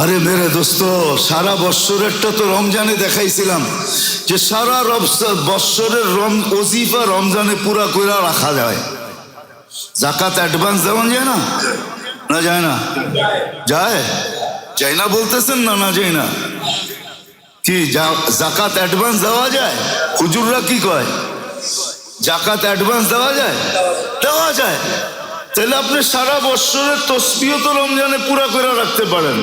আরে মেরে দোস্ত, সারা বৎসরেরটা তো রমজানে দেখাইছিলাম যে সারা বৎসরের রম অজিফা রমজানে পুরা করে রাখা যায়। জাকাত অ্যাডভান্স দেওয়া যায় না? না যায় না? যায়? যায় না বলতেছেন না না যায় না? কি জাকাত অ্যাডভান্স দেওয়া যায়? হুজুররা কি কয়? জাকাত অ্যাডভান্স দেওয়া যায়? দেওয়া যায়। তাহলে আপনি সারা বৎসরের তসবিও তো রমজানে পুরা করে রাখতে পারেন।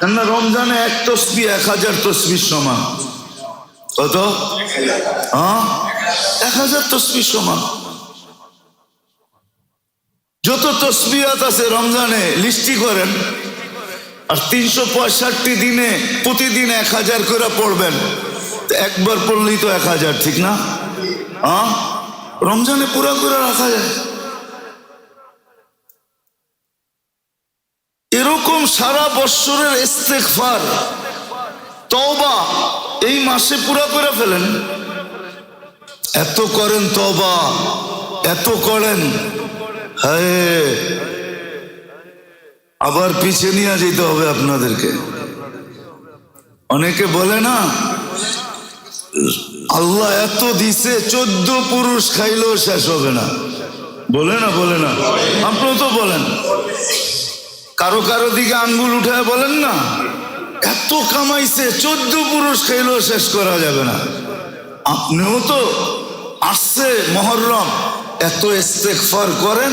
কেননা রমজানে এক তসবি, এক হাজার তসবির সমান? কত? হ্যাঁ? এক হাজার তসবির সমান। যত তসবিয়াত আছে রমজানে, লিস্টি করেন, আর তিনশো পঁয়ষট্টি দিনে, প্রতিদিন এক হাজার করে পড়বেন। একবার পড়লেই তো এক হাজার, ঠিক না? হ্যাঁ? রমজানে পুরা করে রাখা যায়। এরকম সারা বৎসরের ইস্তেকফার তওবা এই মাসে পুরা করে ফেলেন। এত করেন তওবা, এত করেন। হ্যাঁ আবার পিছিয়ে নিয়ে যেতে হবে আপনাদেরকে। অনেকে বলে না, আল্লাহ এত দিছে, চোদ্দ পুরুষ খাইলেও শেষ হবে না। বলে না বলে না। আপনিও তো বলেন। কারও কারও দিকে আঙ্গুল উঠায় বলেন না, এত কামাইছে, চোদ্দ পুরুষ খাইলেও শেষ করা যাবে না। আপনিও তো আসছে মহরম, এত ইস্তেকফার করেন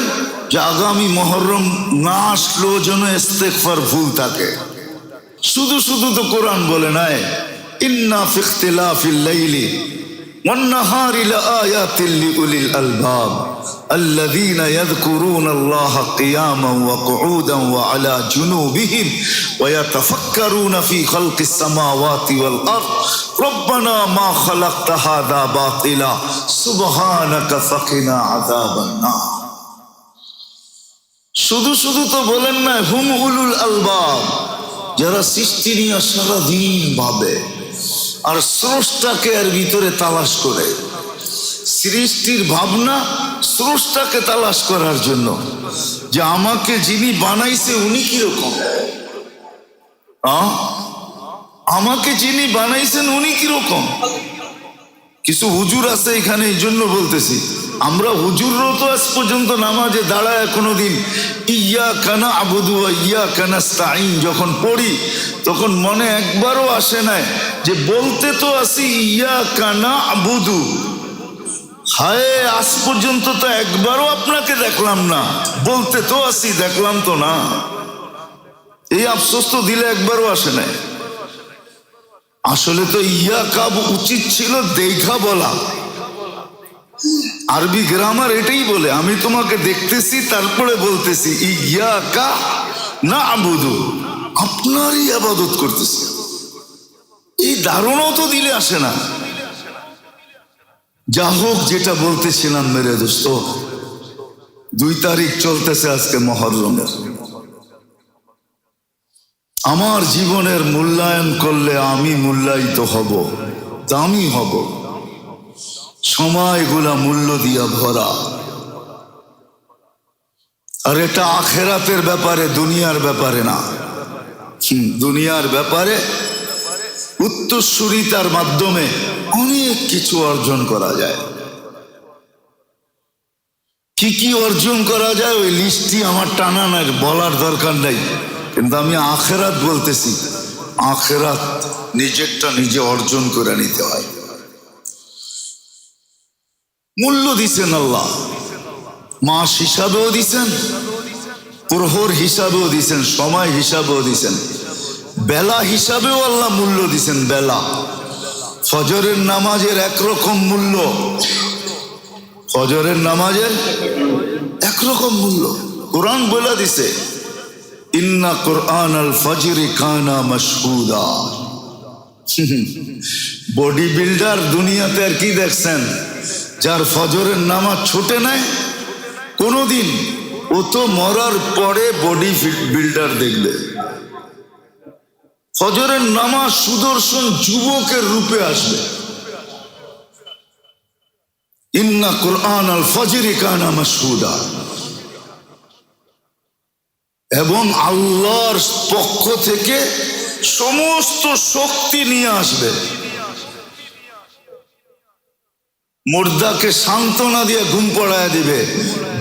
যে আগামী মহরম না আসলেও যেন ইস্তেকফার ভুল থাকে। শুধু শুধু তো কোরআন বলে নাই, ইন্না ফিখতিলাফিল লাইলি والنهار لآيات لأولي الألباب الذين يذكرون الله قياما وقعودا وعلى جنوبهم ويتفكرون في خلق السماوات والأرض ربنا ما خلقت هذا باطلا سبحانك فقنا عذاب النار শুধু শুধু তো বলেন না হুম উলুল আলবাব যারা সৃষ্টি নিয়ে সারাদিন ভাবে আর স্রষ্টাকে এর ভিতরে তালাশ করে। সৃষ্টির ভাবনা স্রষ্টাকে তালাশ করার জন্য যে আমাকে যিনি বানাইছে উনি কীরকম? আমাকে যিনি বানাইছেন উনি কীরকম? কিছু হুজুর আছে এখানে, এই জন্য বলতেছি। আমরা হুজুরও তো আজ পর্যন্ত নামাজে দাঁড়ায় কোনোদিন ইয়া কানা আবুদু ইয়া কানা স্তাইন যখন পড়ি, তখন মনে একবারও আসে না যে বলতে তো আসি ইয়া কানা আবুদু হায়, আজ পর্যন্ত তো একবারও আপনাকে দেখলাম না। বলতে তো আসি দেখলাম তো না। এই আফসোস তো দিলে একবারও আসে না আসলে তো ইয়া কাব উচিত ছিল দেখা বলা। আরবি গ্রামার এটাই বলে, আমি তোমাকে দেখতেছি, তারপরে বলতেছি, ইয়া কা না আবুদু। আপনারই আবাদত করতেছি। এই ধারণাও তো দিলে আসে না। যা হোক, যেটা বলতেছিলাম, মেরে দোস্ত। দুই তারিখ চলতেছে আজকে মহরমের। আমার জীবনের মূল্যায়ন করলে আমি মূল্যায়িত হব, দামি হব। সময়গুলা মূল্য দিয়া ভরা। আর এটা আখেরাতের ব্যাপারে, দুনিয়ার ব্যাপারে না। দুনিয়ার ব্যাপারে উত্তরসূরিতার মাধ্যমে অনেক কিছু অর্জন করা যায়। কি কি অর্জন করা যায় ওই লিস্টটি আমার টানা নাই, বলার দরকার নাই। কিন্তু আমি আখেরাত বলতেছি, আখেরাত নিজেরটা নিজে অর্জন করে নিতে হয়। মূল্য দিছেন আল্লাহ। মাস হিসাবেও দিছেন, প্রহর হিসাবেও দিছেন, সময় হিসাবেও দিছেন। বেলা হিসাবেও আল্লাহ মূল্য দিছেন, বেলা। ফজরের নামাজের একরকম মূল্য। ফজরের নামাজের একরকম মূল্য। কোরআন বলে দিছে ইন্না কোরআন আল ফজরি কানা মশহুদা বডি বিল্ডার দুনিয়াতে আর কি দেখছেন? যার ফজরের নামাজ ছুটে নেয় কোনোদিন ও তো মরার পরে বডি বিল্ডার দেখবে। ফজরের নামাজ সুদর্শন যুবকের রূপে আসবে। ইন্না কোরআন আল ফজরি কানা মশহুদা এবং আল্লাহর পক্ষ থেকে সমস্ত শক্তি নিয়ে আসবে। মুর্দাকে সান্ত্বনা দিয়ে ঘুম পড়ায় দিবে।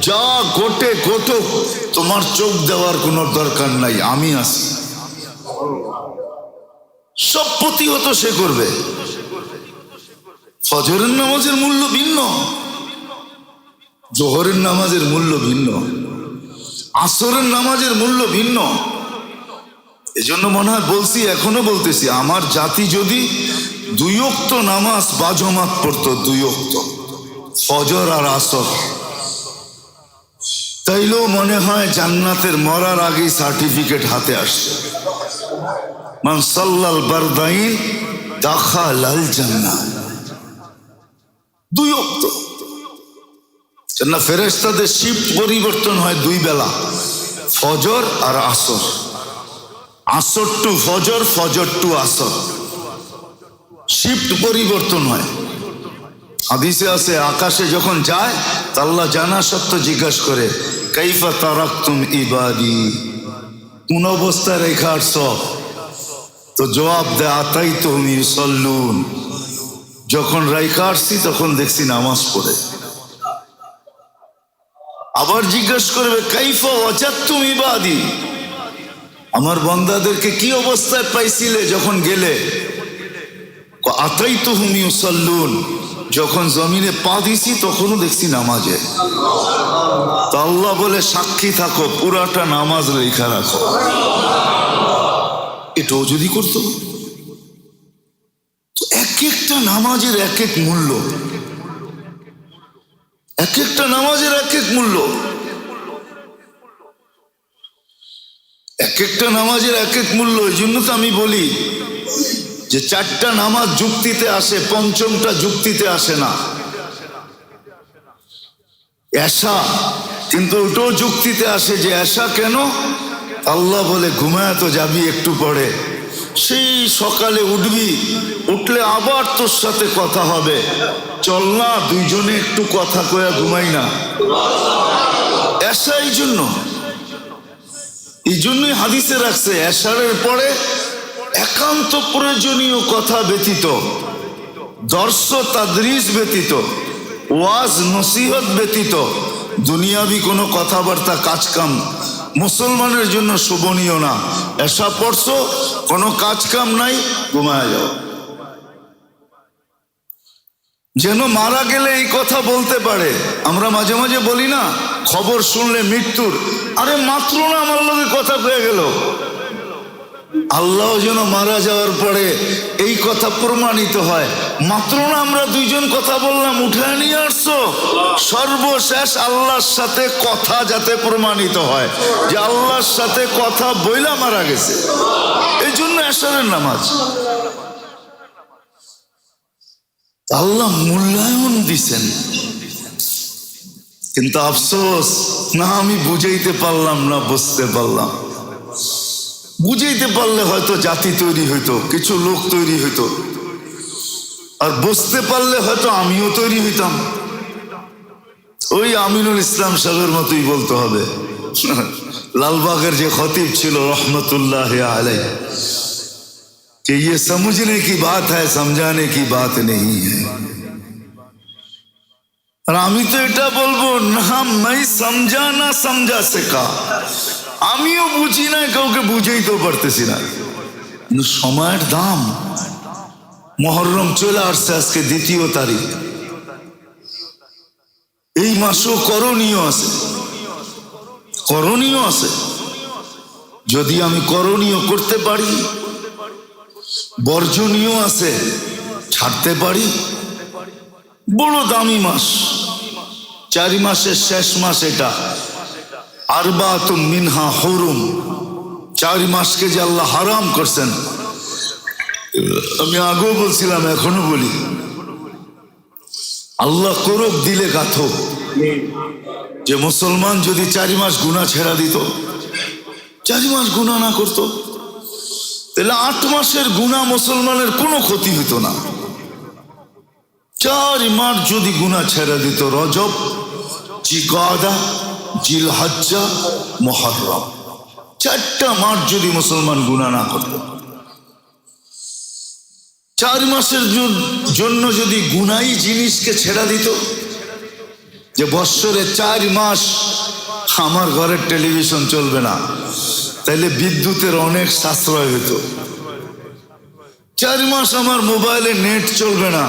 যা গোটে গোটক তোমার চোখ দেওয়ার কোনো দরকার নাই, আমি আছি। সব প্রতিহত সে করবে। ফজরের নামাজের মূল্য ভিন্ন, জোহরের নামাজের মূল্য ভিন্ন। আসরের নামাজের মূল্য ভিন্ন। এজন্য মনে হয় বলছি, এখনও বলতেছি, আমার জাতি যদি দুই অক্ত নামাজ বাজমাত পড়তো, দুই অক্ত ফজর আর আসর। তাইলেও মনে হয় জান্নাতের মরার আগেই সার্টিফিকেট হাতে আসছে। মান সাল্লাল বারদাইন দাখা লাল জান্নাত। দুই অক্ত কেননা ফেরেস্তাদের শিফট পরিবর্তন হয় দুই বেলা, ফজর আর আসর। আসর টু ফজর ফজর টু আসর। শিফট পরিবর্তন হয়। হাদিসে আছে, আকাশে যখন যায় তা আল্লাহ জানা সত্য জিজ্ঞাসা করে, কাইফা তারাক তুম ইবাদি? কোন অবস্থায় রেখা আসছ? তো জবাব দেয় আতাই তুমি সল্লুন যখন রাইখা আসছি, তখন দেখছি নামাজ পড়ে। আবার জিজ্ঞেস করবে, কাইফা অজাত তুমি বাদি আমার বন্দাদেরকে কি অবস্থায় পাইছিলে যখন গেলে? আতাই তো হুমি সল্লুন যখন জমিনে পা দিছি, তখনও দেখছি নামাজে। তা আল্লাহ বলে, সাক্ষী থাকো, পুরাটা নামাজ লেখা রাখো। এটাও যদি করতো? এক একটা নামাজের এক এক মূল্য। এক একটা নামাজের এক এক মূল্য। এক একটা নামাজের এক এক মূল্য, এই জন্য তো আমি বলি যে চারটা নামাজ যুক্তিতে আসে, পঞ্চমটা যুক্তিতে আসে না। এসা কিন্তু ওটাও যুক্তিতে আসে যে এসা কেন? আল্লাহ বলে, ঘুমায় তো যাবি, একটু পরে। সেই সকালে উঠবি, উঠলে আবার তোর সাথে কথা হবে। চল না, দুইজনে একটু কথা কয়া ঘুমাই না। এসা এই জন্য, এই জন্যই হাদিসে রাখছে, এশারের পরে একান্ত প্রয়োজনীয় কথা ব্যতীত দর্শ তাদরিস ব্যতীত ওয়াজ নসিহত ব্যতীত দুনিয়াবি কোনো কথাবার্তা কাজকাম মুসলমানের জন্য শোভনীয় না। এসা পড়ছো, কোনো কাজকাম নাই, ঘুমায় যাও। যেন মারা গেলে এই কথা বলতে পারে। আমরা মাঝে মাঝে বলি না, খবর শুনলে মৃত্যুর। আরে মাত্র না আমার লোকে কথা হয়ে গেল। আল্লাহ যেন মারা যাওয়ার পরে এই কথা প্রমাণিত হয়। মাত্র না আমরা দুইজন কথা বললাম উঠায় নিয়ে আসছো। সর্বশেষ আল্লাহর সাথে কথা যাতে প্রমাণিত হয় যে আল্লাহর সাথে কথা বইলা মারা গেছে। এই জন্য এসারের নামাজ আল্লাহ মূল্যায়ন দিছেন। কিন্তু আফসোস, না আমি বুঝাইতে পারলাম, না বুঝতে পারলাম। বুঝাইতে পারলে হয়তো জাতি তৈরি হইতো কিছু লোক তৈরি হইতো আর বুঝতে পারলে হয়তো আমিও তৈরি হইতাম ওই আমিনুল ইসলাম সাহেবের মতোই বলতে হবে লালবাগের যে খতিব ছিল রহমতুল্লাহ আলাই कि ये समझने की बात है समझाने की बात नहीं है আর আমি তো এটা বলবো না মাই সমঝা না সমঝা শেখা আমিও বুঝি না, কাউকে বুঝেইতেও পারতেছি না। কিন্তু সময়ের দাম, মহরম চলে আসছে আজকে দ্বিতীয় তারিখ। এই মাসও করণীয় আছে। করণীয় আছে। যদি আমি করণীয় করতে পারি, বর্জনীয় আছে, ছাড়তে পারি, বড় দামি মাস। চারি মাসের শেষ মাস এটা। আরবা তুম মিনহা হরুম। চারি মাসকে যে আল্লাহ হারাম করছেন। আমি আগেও বলছিলাম, এখনও বলি। আল্লাহ করব দিলে গাথো যে মুসলমান যদি চারি মাস গুণা ছেড়া দিত, চারি মাস গুণা না করতো, তাহলে আট মাসের গুণা মুসলমানের কোনো ক্ষতি হতো না। চার মাস যদি গুণা ছেড়ে দিত, রজব জিগাদা জিল হজ্জা মহরম। চারটা মাস যদি মুসলমান গুণা না করত। চার মাসের জন্য যদি গুনাই জিনিসকে ছেড়া দিত, যে বৎসরে চার মাস আমার ঘরের টেলিভিশন চলবে না, তাইলে বিদ্যুতের অনেক সাশ্রয় হতো চার মাস আমার মোবাইলে নেট চলবে না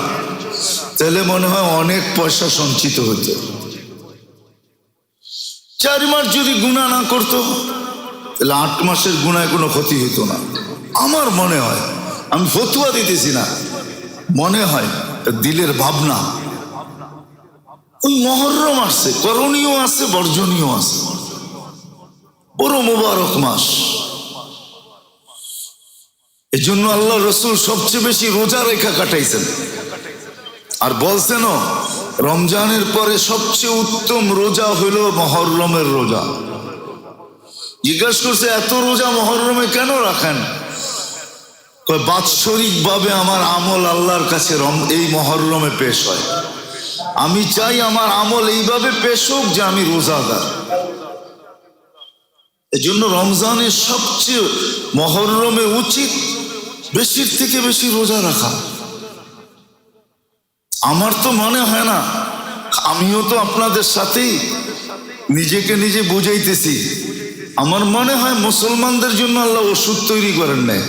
তাহলে মনে হয় অনেক পয়সা সঞ্চিত হতো চার মাস যদি গুণা না করতো, তাহলে আট মাসের গুণায় কোনো ক্ষতি হতো না। আমার মনে হয়, আমি ফতুয়া দিতেছি না, মনে হয় দিলের ভাবনা। ওই মহরম আসছে, করণীয় আছে বর্জনীয় আছে বড় মোবারক মাস। এজন্য আল্লাহ রসুল সবচেয়ে বেশি রোজা রেখা কাটাইছেন। আর বলছেন রমজানের পরে সবচেয়ে উত্তম রোজা হইল মহরমের রোজা। জিজ্ঞাসা করছে, এত রোজা মহরমে কেন রাখেন? বাৎসরিক ভাবে আমার আমল আল্লাহর কাছে এই মহরমে পেশ হয়। আমি চাই আমার আমল এইভাবে পেশ হোক যে আমি রোজাদার। এজন্য রমজানের সবচেয়ে মহরমে উচিত বেশির থেকে বেশি রোজা রাখা। আমার তো মনে হয় না, আমিও তো আপনাদের সাথেই নিজেকে নিজে বুঝাইতেছি। আমার মনে হয় মুসলমানদের জন্য আল্লাহ ওষুধ তৈরি করেন নাই।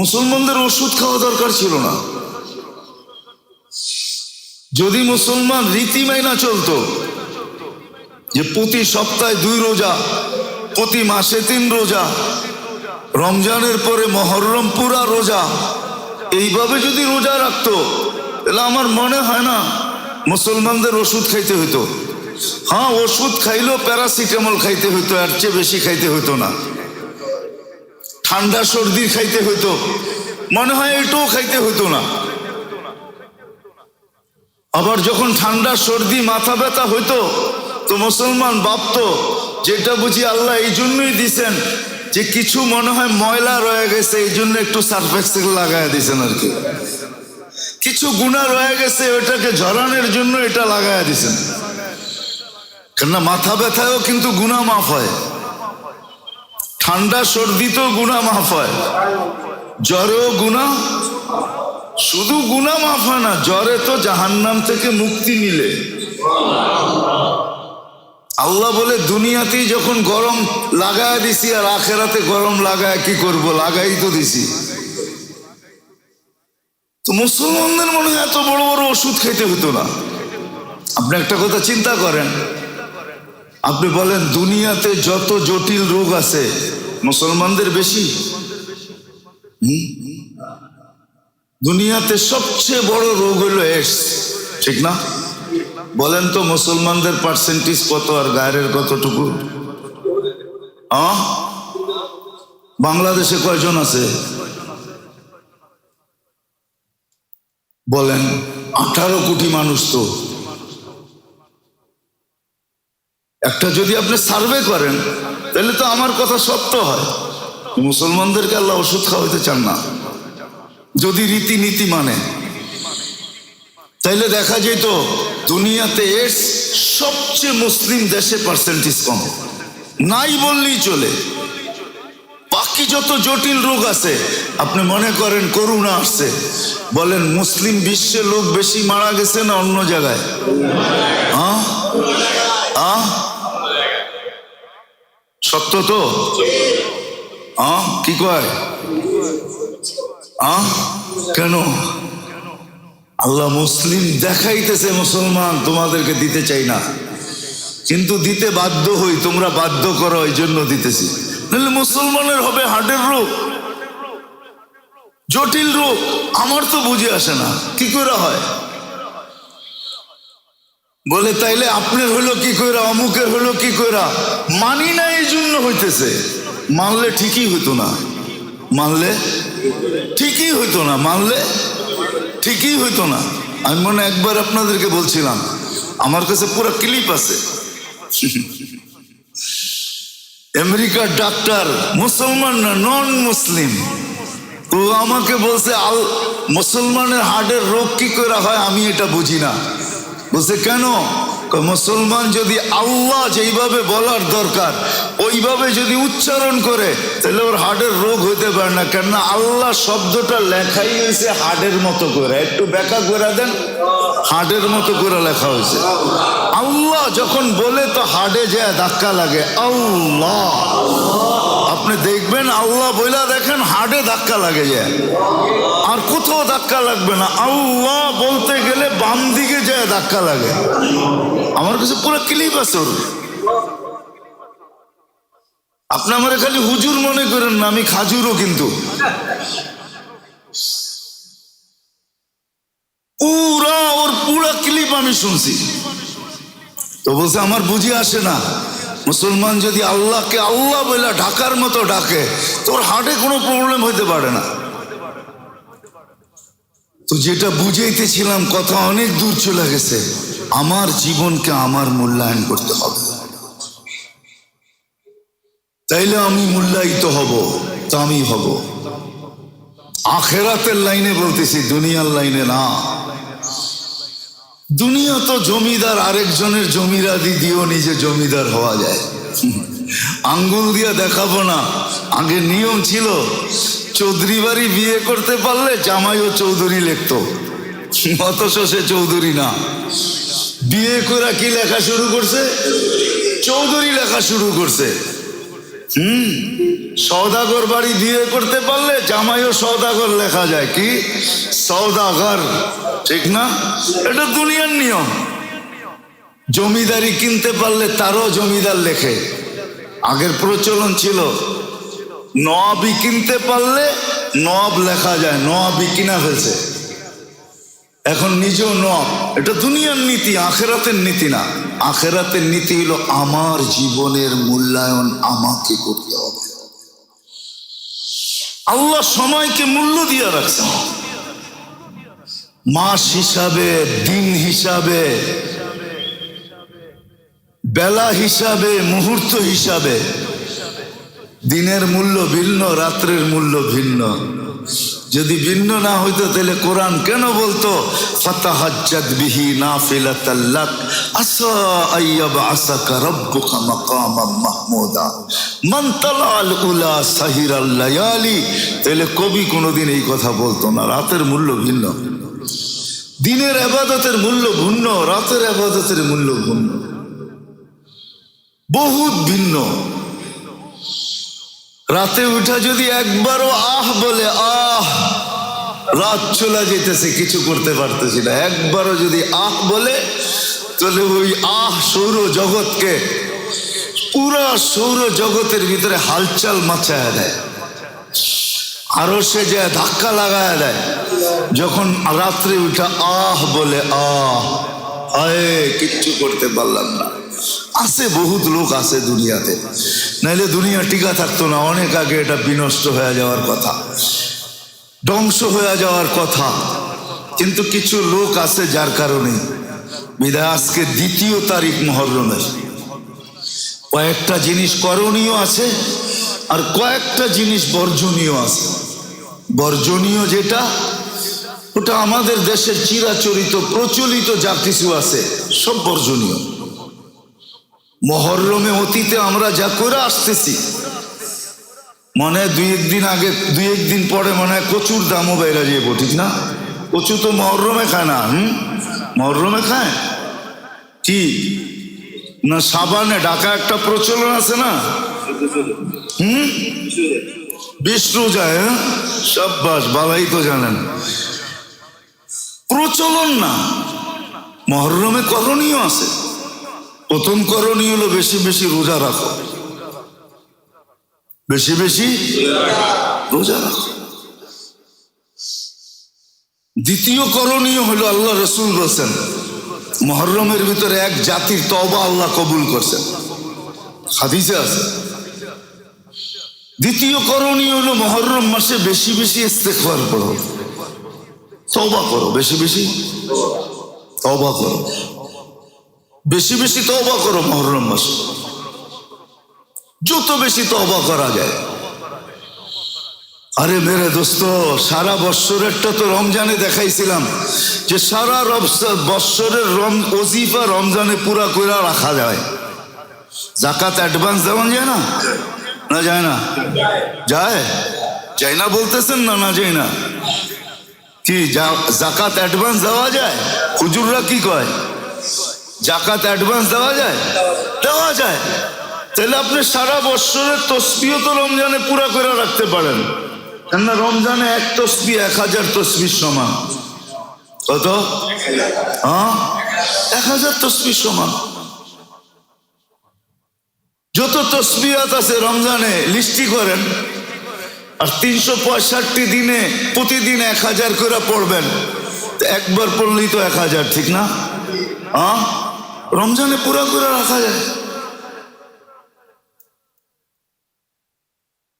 মুসলমানদের ওষুধ খাওয়া দরকার ছিল না। যদি মুসলমান রীতি মাইনা চলতো, যে প্রতি সপ্তাহে দুই রোজা, প্রতি মাসে তিন রোজা, রমজানের পরে মহরম পুরা রোজা, এইভাবে যদি রোজা রাখতো তাহলে আমার মনে হয় না মুসলমানদের ওষুধ খাইতে হইতো। হ্যাঁ ওষুধ খাইলেও প্যারাসিটামল খাইতে হইতো আর চেয়ে বেশি খাইতে হইতো না। ঠান্ডা সর্দি খাইতে হইতো। মনে হয় এটাও খাইতে হইতো না। আবার যখন ঠান্ডা সর্দি, মাথা ব্যথা হইতো, তো মুসলমান ভাবতো, যেটা বুঝি আল্লাহ এই জন্যই দিছেন, যে কিছু মনে হয় ময়লা রয়ে গেছে, এই জন্য একটু সার্ফেক্সেল লাগাই দিছেন আর কি। কিছু গুণা রয়ে গেছে, ওটাকে ঝরানোর জন্য এটা লাগাই দিছেন। কেননা মাথা ব্যথায়ও কিন্তু গুণা মাফ হয়। ঠান্ডা সর্দিতেও গুণা মাফ হয়। জ্বরেও গুণা। শুধু গুণা মাফ হয় না, জ্বরে তো জাহান্নাম থেকে মুক্তি মিলে আল্লাহ বলে, দুনিয়াতেই যখন গরম লাগায় দিছি আর আখেরাতে গরম লাগায় কি করব? লাগাই তো দিছি। তো মুসলমানদের মনে এত বড় বড় ওষুধ খেতে হতো না। আপনি একটা কথা চিন্তা করেন। আপনি বলেন, দুনিয়াতে যত জটিল রোগ আছে, মুসলমানদের বেশি? দুনিয়াতে সবচেয়ে বড় রোগ হলো এডস ঠিক না? বলেন তো মুসলমানদের পার্সেন্টেজ কত আর গায়ের কতটুকু? বাংলাদেশে কয়জন আছে? বলেন, আঠারো কোটি মানুষ তো। একটা যদি আপনি সার্ভে করেন, তাহলে তো আমার কথা সত্য হয়। মুসলমানদেরকে আল্লাহ ওষুধ খাওয়াইতে চান না। যদি রীতিনীতি মানে তাইলে দেখা যেত, দুনিয়াতে এডস সবচেয়ে মুসলিম দেশে পার্সেন্টেজ কম। নাই বললেই চলে। বাকি যত জটিল রোগ আছে, আপনি মনে করেন করুণা আসছে। বলেন, মুসলিম বিশ্বে লোক বেশি মারা গেছে না অন্য জায়গায়? সত্য তো? কি কয়? আহ? কেন? আল্লাহ মুসলিম দেখাইতেছে, মুসলমান তোমাদেরকে দিতে চাই না। কিন্তু দিতে বাধ্য হই, তোমরা বাধ্য করো এই জন্য দিতেছি। নাহলে মুসলমানের হবে হার্টের রোগ জটিল রোগ আমার তো বুঝে আসে না, কি করে হয়? বলে, তাইলে আপনার হলো কি কইরা, অমুকের হলো কি কইরা? মানি না এই জন্য হইতেছে। মানলে ঠিকই হইতো না। মানলে ঠিকই হইতো না, মানলে ঠিকই হইতো না। আমি মনে একবার আপনাদেরকে বলছিলাম, আমার কাছে পুরো ক্লিপ আছে। আমেরিকার ডাক্তার, মুসলমান না নন মুসলিম ও আমাকে বলছে, আল, মুসলমানের হার্টের রোগ কি করে হয় আমি এটা বুঝি না। বলছে, কেন? মুসলমান যদি আল্লাহ যেইভাবে বলার দরকার, ওইভাবে যদি উচ্চারণ করে, তাহলে ওর হার্টের রোগ হইতে পারে না। কেননা আল্লাহ শব্দটা লেখাই হয়েছে হার্টের মতো করে। একটু ব্যাখ্যা করে দেন, হার্টের মতো করে লেখা হয়েছে আল্লাহ যখন বলে, তো হার্টে যায় ধাক্কা লাগে। আল্লাহ। আপনি দেখবেন আল্লাহ বইলা দেখেন হার্টে ধাক্কা লাগে যায়। আর কোথাও ধাক্কা লাগবে না। আল্লাহ বলতে গেলে বাম দিকে যায় ধাক্কা লাগে। আমার কাছে পুরো ক্লিপ আছে ওর। আপনি আমার খালি হুজুর মনে করেন না, আমি খাজুরও কিন্তু। পুরা ওর পুরা ক্লিপ আমি শুনছি। তো বলছে, আমার বুঝি আসে না। মুসলমান যদি আল্লাহকে আল্লাহ বলে ঢাকার মতো ডাকে, তোর হার্টে কোনো প্রবলেম হইতে পারে না। তো যেটা বুঝাইতেছিলাম, কথা অনেক দূর চলে গেছে। আমার জীবনকে আমার মূল্যায়ন করতে হবে। তাইলে আমি মূল্যায়িত হব তা আমি হব। আখেরাতের লাইনে বলতেছি, দুনিয়ার লাইনে না। দুনিয়া তো জমিদার, আরেকজনের জমিরাদি দিয়েও নিজে জমিদার হওয়া যায়। আঙ্গুল দিয়ে দেখাবো না, আগে নিয়ম ছিল, চৌধুরী বাড়ি বিয়ে করতে পারলে জামাইও চৌধুরী লিখতো। অথচ সে চৌধুরী না। বিয়ে করে কি লেখা শুরু করছে? চৌধুরী লেখা শুরু করছে। হুম? সৌদাগর বাড়ি বিয়ে করতে পারলে জামাইও সৌদাগর লেখা যায়, কি? সৌদাগর ঠিক না? এটা দুনিয়ার নিয়ম। জমিদারি কিনতে পারলে তারও জমিদার লেখে। আগের প্রচলন ছিল নবই কিনতে পারলে নব লেখা যায় নবই কিনা ফেলছে। এখন নিজেও নব এটা দুনিয়ার নীতি, আখেরাতের নীতি না। আখেরাতের নীতি হলো আমার জীবনের মূল্যায়ন আমাকে করতে হবে। আল্লাহ সময়কে মূল্য দিয়ে রাখছেন মাস হিসাবে, দিন হিসাবে, বেলা হিসাবে, মুহূর্ত হিসাবে। দিনের মূল্য ভিন্ন, রাত্রের মূল্য ভিন্ন। যদি ভিন্ন না হইতো, তাহলে কোরআন কেন বলতো? তাহলে কবি কোনোদিন এই কথা বলতো না। রাতের মূল্য ভিন্ন। দিনের আবাদতের মূল্য ভিন্ন, রাতের আবাদতের মূল্য ভিন্ন। বহুত ভিন্ন। রাতে উঠা যদি একবারও আহ বলে, আহ, রাত চলে যেতেছে কিছু করতে পারতেছি না। একবারও যদি আহ বলে, তাহলে ওই আহ সৌর জগৎকে পুরা সৌর জগতের ভিতরে হালচাল মাচায় দেয়। আরও সে যে ধাক্কা লাগায় দেয়, যখন রাত্রে উঠা আহ বলে, আহ আয়ে কিচ্ছু করতে পারলাম না। আছে বহুত লোক আছে দুনিয়াতে। নাইলে দুনিয়া টিকা থাকতো না, অনেক আগে এটা বিনষ্ট হয়ে যাওয়ার কথা, ধ্বংস হয়ে যাওয়ার কথা। কিন্তু কিছু লোক আছে যার কারণে, বিদায়, আজকে দ্বিতীয় তারিখ মহরমের। কয়েকটা জিনিস করণীয় আছে আর কয়েকটা জিনিস বর্জনীয় আছে। বর্জনীয় যেটা, ওটা আমাদের দেশের চিরাচরিত, প্রচলিত যা কিছু আছে, সব বর্জনীয়। মহরমে অতীতে আমরা যা করে আসতেছি, মনে দুই একদিন আগে, দুই একদিন পরে মনে হয় কচুর দামও বেড়ে যাব ঠিক না? কচু তো মহরমে খায় না, হুম? মহরমে খায়? কি না, সাবানে ঢাকা একটা প্রচলন আছে না? বিষ্ণু যায় হ্যাঁ? সাব্বাস, বাবাই তো জানেন। প্রচলন না। মহরমে করণীয় আছে। প্রথম করণীয় হলো বেশি বেশি রোজা রাখো। বেশি বেশি রোজা রাখো। দ্বিতীয় করণীয় হলো আল্লাহ রসুল বলছেন, মহরমের ভিতরে এক জাতির তবা আল্লাহ কবুল করছেন। হাদিসে আছে। দ্বিতীয় করণীয় হলো মহরম মাসে বেশি বেশি ইস্তেকবার করো তবা করো, বেশি বেশি? তবা করো। বেশি বেশি তবা করো মহরম মাসে। যত বেশি তবা করা যায়। আরে মেরে দোস্ত, সারা বৎসরেরটা তো রমজানে দেখাইছিলাম যে সারা বৎসরের রম অজিফা রমজানে পুরা করে রাখা যায়। জাকাত অ্যাডভান্স দেওয়া যায় না? না যায় না? যায়? যায় না বলতেছেন না না যায় না। কি জাকাত অ্যাডভান্স দেওয়া যায়? হুজুররা কি কয়? জাকাত অ্যাডভান্স দেওয়া যায়? দেওয়া যায়। তাহলে আপনি সারা বৎসরের তসবিও তো রমজানে পুরা করে রাখতে পারেন। কেননা রমজানে এক তসবি এক হাজার তসবির সমান। কত? হ্যাঁ? এক হাজার তসবির সমান। যত তসবিয়াত আছে রমজানে, লিস্টি করেন, আর তিনশো পঁয়ষট্টি দিনে, প্রতিদিন এক হাজার করে পড়বেন। একবার পড়লেই তো এক হাজার, ঠিক না? হ্যাঁ রমজানে পুরা করে রাখা যায়।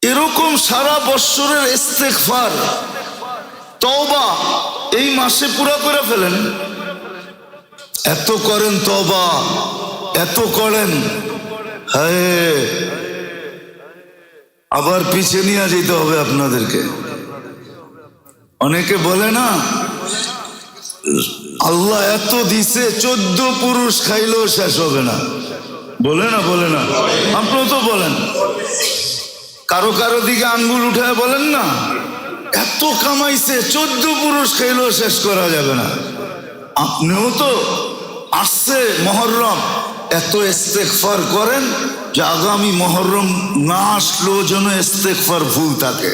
এরকম সারা বৎসরের ইস্তেকফার তওবা, এই মাসে পুরা করে ফেলেন। এত করেন তবা এত করেন। হ্যাঁ আবার পিছিয়ে নিয়ে যেতে হবে আপনাদেরকে। অনেকে বলে না, আল্লাহ এত দিছে, চোদ্দ পুরুষ খাইলেও শেষ হবে না। বলে না বলে না। আপনিও তো বলেন। কারও কারও দিকে আঙ্গুল উঠায় বলেন না, এত কামাইছে, চোদ্দ পুরুষ খাইলেও শেষ করা যাবে না। আপনিও তো আসছে মহরম। এত ইস্তেকফার করেন যে আগামী মহরম না আসলেও যেন ইস্তেকফার ভুল থাকে।